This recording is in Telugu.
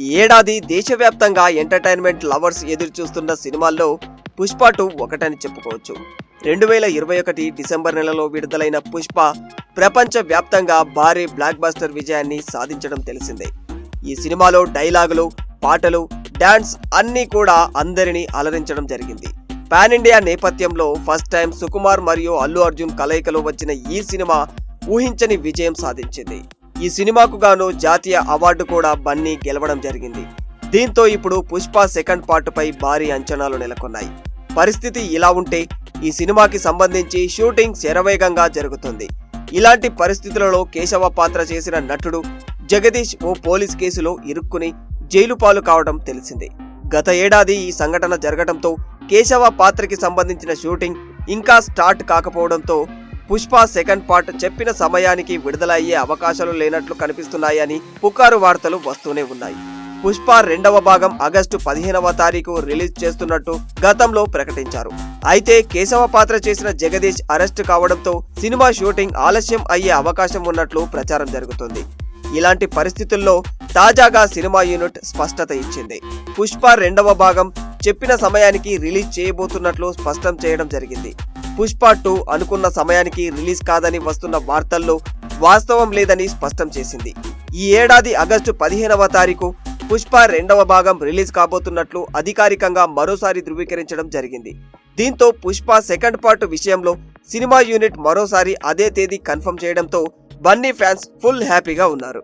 ఈ ఏడాది దేశవ్యాప్తంగా ఎంటర్టైన్మెంట్ లవర్స్ ఎదురు చూస్తున్న సినిమాల్లో పుష్ప టూ ఒకటని చెప్పుకోవచ్చు. రెండు వేల ఇరవై ఒకటి డిసెంబర్ నెలలో విడుదలైన పుష్ప ప్రపంచ వ్యాప్తంగా భారీ బ్లాక్ బస్టర్ విజయాన్ని సాధించడం తెలిసిందే. ఈ సినిమాలో డైలాగులు పాటలు డాన్స్ అన్నీ కూడా అందరినీ అలరించడం జరిగింది. పాన్ ఇండియా నేపథ్యంలో ఫస్ట్ టైం సుకుమార్ మరియు అల్లు అర్జున్ కలయికలో వచ్చిన ఈ సినిమా ఊహించని విజయం సాధించింది. ఈ సినిమాకు గాను జాతీయ అవార్డు కూడా బన్నీ గెలవడం జరిగింది. దీంతో ఇప్పుడు పుష్ప సెకండ్ పార్ట్పై భారీ అంచనాలు నెలకొన్నాయి. పరిస్థితి ఇలా ఉంటే ఈ సినిమాకి సంబంధించి షూటింగ్ శరవేగంగా జరుగుతుంది. ఇలాంటి పరిస్థితులలో కేశవ పాత్ర చేసిన నటుడు జగదీష్ ఓ పోలీస్ కేసులో ఇరుక్కుని జైలు పాలు కావడం తెలిసింది. గత ఏడాది ఈ సంఘటన జరగడంతో కేశవ పాత్రకి సంబంధించిన షూటింగ్ ఇంకా స్టార్ట్ కాకపోవడంతో పుష్ప సెకండ్ పార్ట్ చెప్పిన సమయానికి విడుదల అయ్యే అవకాశాలు లేనట్లు కనిపిస్తున్నాయని పుకారు వార్తలు వస్తూనే ఉన్నాయి. పుష్ప రెండవ భాగం ఆగస్టు పదిహేనవ తారీఖు రిలీజ్ చేస్తున్నట్టు గతంలో ప్రకటించారు. అయితే కేశవ పాత్ర చేసిన జగదీష్ అరెస్ట్ కావడంతో సినిమా షూటింగ్ ఆలస్యం అయ్యే అవకాశం ఉన్నట్లు ప్రచారం జరుగుతుంది. ఇలాంటి పరిస్థితుల్లో తాజాగా సినిమా యూనిట్ స్పష్టత ఇచ్చింది. పుష్ప రెండవ భాగం చెప్పిన సమయానికి రిలీజ్ చేయబోతున్నట్లు స్పష్టం చేయడం జరిగింది. పుష్ప టూ అనుకున్న సమయానికి రిలీజ్ కాదని వస్తున్న వార్తల్లో వాస్తవం లేదని స్పష్టం చేసింది. ఈ ఏడాది ఆగస్టు పదిహేనవ తారీఖు పుష్ప రెండవ భాగం రిలీజ్ కాబోతున్నట్లు అధికారికంగా మరోసారి ధృవీకరించడం జరిగింది. దీంతో పుష్ప సెకండ్ పార్ట్ విషయంలో సినిమా యూనిట్ మరోసారి అదే తేదీ కన్ఫర్మ్ చేయడంతో బన్నీ ఫ్యాన్స్ ఫుల్ హ్యాపీగా ఉన్నారు.